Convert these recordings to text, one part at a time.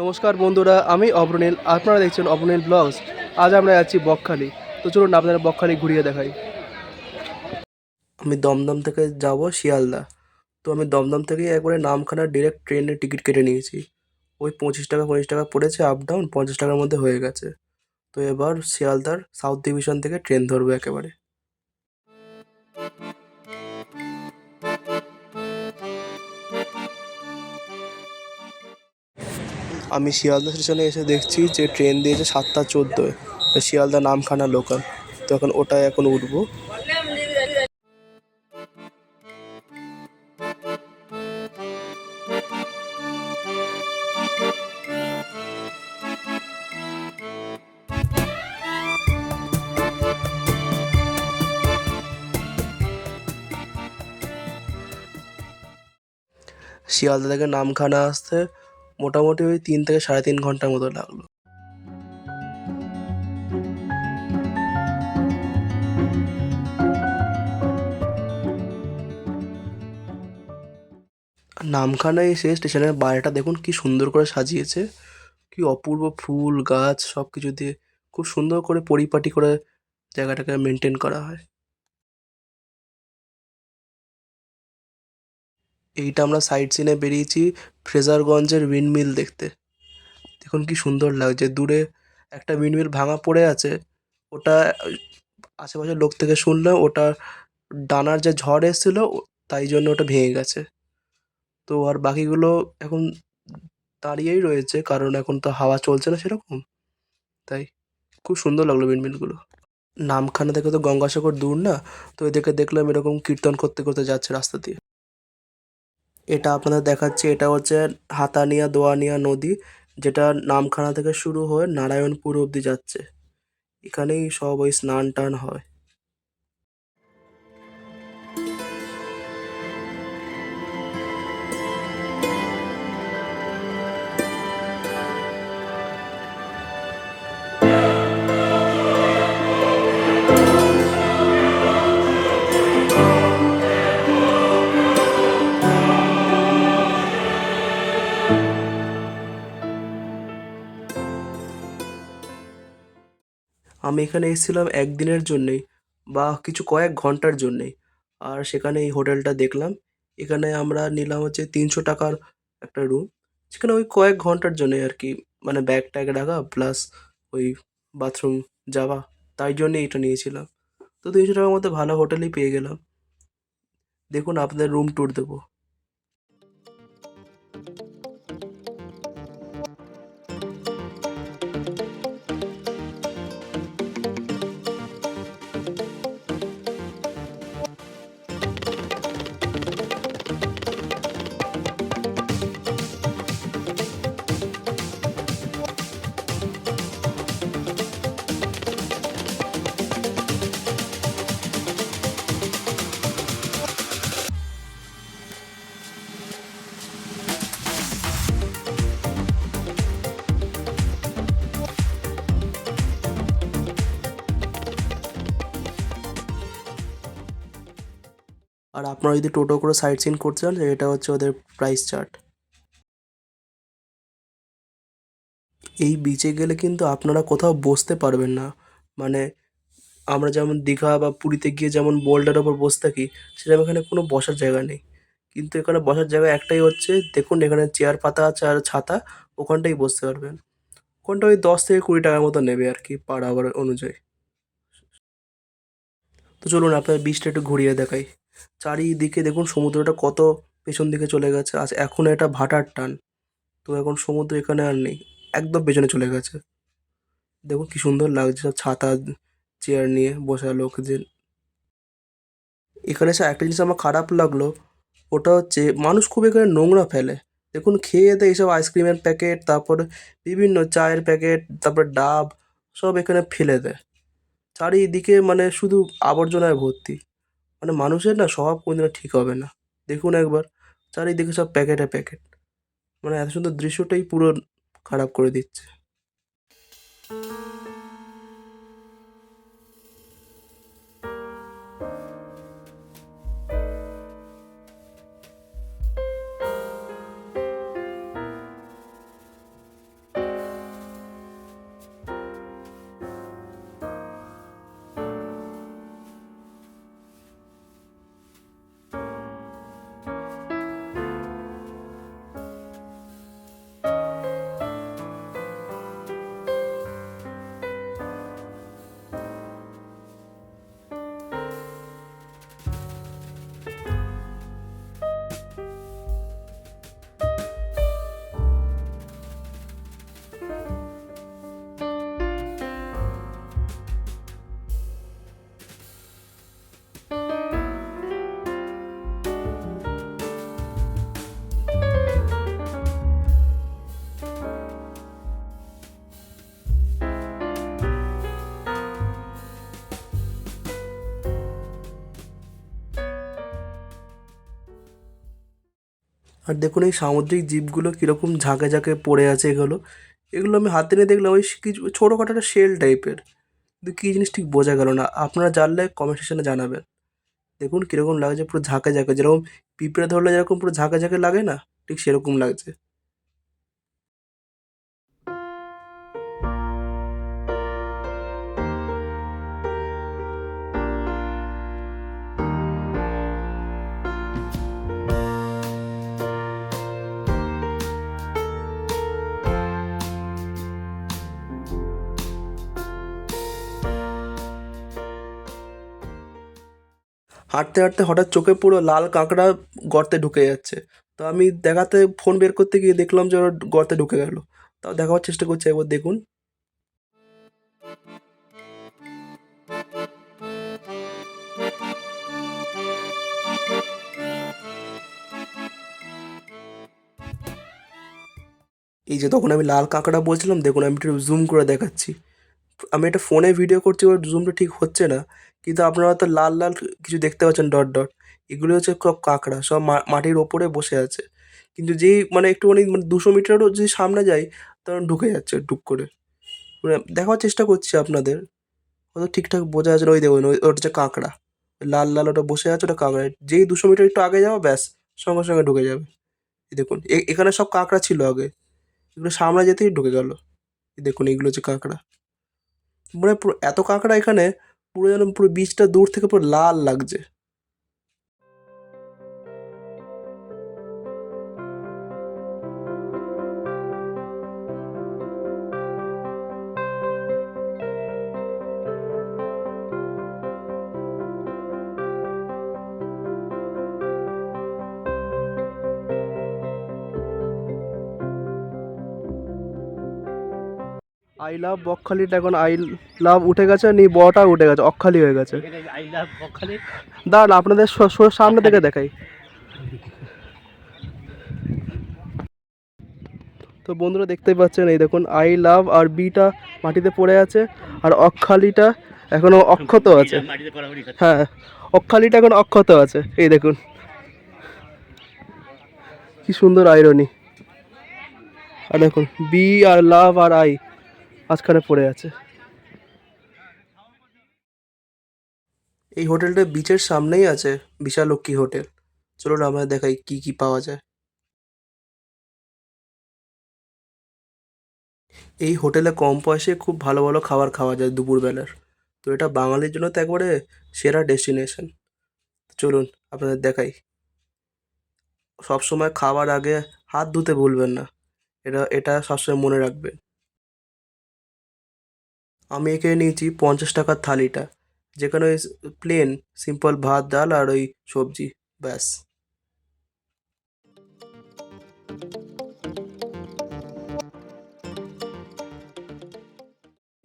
নমস্কার বন্ধুরা, আমি অবরনীল আপনারা দেখছেন অবরনীল ব্লগস। আজ আমরা যাচ্ছি বকখালি। তো চলুন আপনারা বকখালি ঘুরিয়ে দেখাই। আমি দমদম থেকে যাব শিয়ালদা। তো আমি দমদম থেকে একবারে নামখানা ডিরেক্ট ট্রেনের টিকিট কেটে নিয়েছি। ওই পঁচিশ টাকা পঁচিশ টাকা পড়েছে আপ ডাউন পঞ্চাশ টাকার মধ্যে হয়ে গেছে। তো এবার শিয়ালদার সাউথ ডিভিশন থেকে ট্রেন ধরবো একেবারে। আমি শিয়ালদা স্টেশনে এসে দেখছি যে ট্রেন দিয়েছে সাতটা চোদ্দোয়। শিয়ালদা নামখানা লোকাল তো এখন ওটায় এখন উঠবো। শিয়ালদা থেকে নামখানা আসতে মোটামুটি ওই তিন থেকে সাড়ে তিন ঘণ্টার মতো লাগল। নামখানা এসে স্টেশনের বাইরেটা দেখুন কি সুন্দর করে সাজিয়েছে। কি অপূর্ব ফুল, গাছ সব কিছু দিয়ে খুব সুন্দর করে পরিপাটি করে জায়গাটাকে মেনটেন করা হয়। এইটা আমরা সাইড সিনে বেরিয়েছি ফ্রেজারগঞ্জের উইন্ডমিল দেখতে। দেখুন কি সুন্দর লাগছে। দূরে একটা উইন্ডমিল ভাঙা পড়ে আছে। ওটা আশেপাশের লোক থেকে শুনলাম ওটা ডানার যে ঝড় এসেছিল তাই জন্য ওটা ভেঙে গেছে। তো আর বাকিগুলো এখন দাঁড়িয়েই রয়েছে, কারণ এখন তো হাওয়া চলছে না সেরকম। তাই খুব সুন্দর লাগল উইন্ডমিলগুলো নামখানা থেকে তো গঙ্গাসাগর দূর না? তো এদেরকে দেখলাম এরকম কীর্তন করতে করতে যাচ্ছে রাস্তা দিয়ে। এটা আপনাদের দেখাচ্ছি, এটা হচ্ছে হাতানিয়া দোয়ানিয়া নদী যেটা নামখানা থেকে শুরু হয়ে নারায়ণপুর অবধি যাচ্ছে। এখানেই সব ওই স্নান টান হয়। আমি এখানে এসেছিলাম একদিনের জন্যেই বা কিছু কয়েক ঘণ্টার জন্যেই। আর সেখানে এই হোটেলটা দেখলাম। এখানে আমরা নিলাম হচ্ছে তিনশো টাকার একটা রুম সেখানে ওই কয়েক ঘণ্টার জন্যই আর কি মানে ব্যাগ ট্যাগ রাখা প্লাস ওই বাথরুম যাওয়া, তাই জন্যে এটা নিয়েছিলাম। তো তিনশো টাকার মধ্যে ভালো হোটেলই পেয়ে গেলাম। দেখুন, আপনাদের রুম ট্যুর দেবো। আর আপনারা যদি টোটো করে সাইট সিন করতে চান এটা হচ্ছে ওদের প্রাইস চার্ট এই বিচে গেলে কিন্তু আপনারা কোথাও বসতে পারবেন না। মানে আমরা যেমন দীঘা বা পুরীতে গিয়ে যেমন বোল্ডার ওপর বসে থাকি, সেরকম এখানে কোনো বসার জায়গা নেই। কিন্তু এখানে বসার জায়গা একটাই হচ্ছে, দেখুন এখানে চেয়ার পাতা আছে আর ছাতা, ওখানটাই বসতে পারবেন। ওখানটা ওই দশ থেকে কুড়ি টাকার মতো নেবে আর কি পার আওয়ার অনুযায়ী। তো চলুন আপনার বিচটা একটু ঘুরিয়ে দেখাই। চারিদিকে দেখুন সমুদ্রটা কত পেছন দিকে চলে গেছে। আজ এখন এটা ভাটার টান। তো এখন সমুদ্র এখানে আর নেই, একদম পেছনে চলে গেছে। দেখুন কি সুন্দর লাগছে সব ছাতা চেয়ার নিয়ে বসা লোকজন। এখানে এসে একটা জিনিস আমার খারাপ লাগল, ওটা হচ্ছে মানুষ খুব এখানে নোংরা ফেলে। দেখুন খেয়ে দেয়ে এইসব আইসক্রিমের প্যাকেট, তারপর বিভিন্ন চায়ের প্যাকেট, তারপর ডাব, সব এখানে ফেলে দেয়। চারিদিকে মানে শুধু আবর্জনায় ভর্তি। মানে মানুষের না স্বভাব কোনোদিনও ঠিক হবে না। দেখুন একবার, চারিদিকে সব প্যাকেটে প্যাকেট। মানে এত সুন্দর দৃশ্যটাই পুরো খারাপ করে দিচ্ছে। আর দেখুন এই সামুদ্রিক জীবগুলো কীরকম ঝাঁকে ঝাঁকে পড়ে আছে এগুলো। এগুলো আমি হাতে নিয়ে দেখলাম ওই কিছু ছোটোখাটো একটা শেল টাইপের। কিন্তু কী জিনিস ঠিক বোঝা গেল না। আপনারা জানলে কমেন্ট সেকশনে জানাবেন। দেখুন কীরকম লাগছে পুরো ঝাঁকে ঝাঁকে। যেরকম পিঁপড়ে ধরলে যেরকম পুরো ঝাঁকে ঝাঁকে লাগে না, ঠিক সেরকম লাগছে। হাঁটতে হাঁটতে হঠাৎ চোখে পুরো লাল কাঁকড়া গর্তে ঢুকে যাচ্ছে। তো আমি দেখাতে ফোন বের করতে গিয়ে দেখলাম যে ওরা গর্তে ঢুকে গেল। তাও দেখাবার চেষ্টা করছি, একবার দেখুন। এই যে তখন আমি লাল কাঁকড়া বলছিলাম, দেখুন আমি একটু জুম করে দেখাচ্ছি। আমি এটা ফোনে ভিডিও করছি, ওর জুমটা ঠিক হচ্ছে না। কিন্তু আপনারা হয়তো লাল লাল কিছু দেখতে পাচ্ছেন ডট ডট এগুলো হচ্ছে সব কাঁকড়া, সব মাটির ওপরে বসে আছে। কিন্তু যেই মানে একটুখানি মানে দুশো মিটারও যদি সামনে যাই তখন ঢুকে যাচ্ছে টুক করে। মানে দেখার চেষ্টা করছি আপনাদের। হয়তো ঠিকঠাক বোঝা যাচ্ছে ওই দেখুন, ওই, ওটা হচ্ছে কাঁকড়া। লাল লাল ওটা বসে আছে, ওটা কাঁকড়া। যেই দুশো মিটার একটু আগে যাব, ব্যাস, সঙ্গে সঙ্গে ঢুকে যাবে। দেখুন এখানে সব কাঁকড়া ছিল আগে। এগুলো সামনে যেতেই ঢুকে গেল। দেখুন, এগুলো হচ্ছে কাঁকড়া। মানে পুরো এত কাঁকড়া এখানে পুরো যেন পুরো বীজটা দূর থেকে পুরো লাল লাগছে। আই লাভ বকখালিটা এখন আই লাভ উঠে গেছে নি বটা উঠে গেছে অক্ষালি হয়ে গেছে। I love Bakkhali? দাঁড়ান আপনাদের সামনে থেকে দেখাই। তো বন্ধুরা দেখতেই পাচ্ছেন এই দেখুন আই লাভ আর বিটা মাটিতে পড়ে আছে আর অক্ষালিটা এখনও অক্ষত আছে। হ্যাঁ অক্ষালিটা এখন অক্ষত আছে এই দেখুন। কি সুন্দর আইরনি আর দেখুন B R love R I মাঝখানে পড়ে আছে। এই হোটেলটা বিচের সামনেই আছে, বিশালক্ষী হোটেল। চলুন আমরা দেখাই কি কি পাওয়া যায়। এই হোটেলে কম পয়সায় খুব ভালো ভালো খাবার খাওয়া যায় দুপুরবেলার। তো এটা বাঙালির জন্য তো একবারে সেরা ডেস্টিনেশন। চলুন আপনাদের দেখাই। সবসময় খাবার আগে হাত ধুতে ভুলবেন না। এটা এটা সবসময় মনে রাখবেন। আমি এখানে নিয়েছি পঞ্চাশ টাকার থালিটা। যেখানে ওই প্লেন সিম্পল ভাত, ডাল আর ওই সবজি, ব্যাস।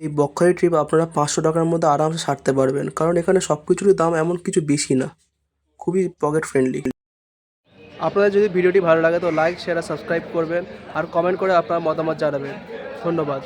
এই বকখালি ট্রিপ আপনারা পাঁচশো টাকার মধ্যে আরামসে সারতে পারবেন, কারণ এখানে সব কিছুরই দাম এমন কিছু বেশি না। খুবই পকেট ফ্রেন্ডলি আপনাদের যদি ভিডিওটি ভালো লাগে তো লাইক শেয়ার সাবস্ক্রাইব করবেন, আর কমেন্ট করে আপনার মতামত জানাবেন। ধন্যবাদ।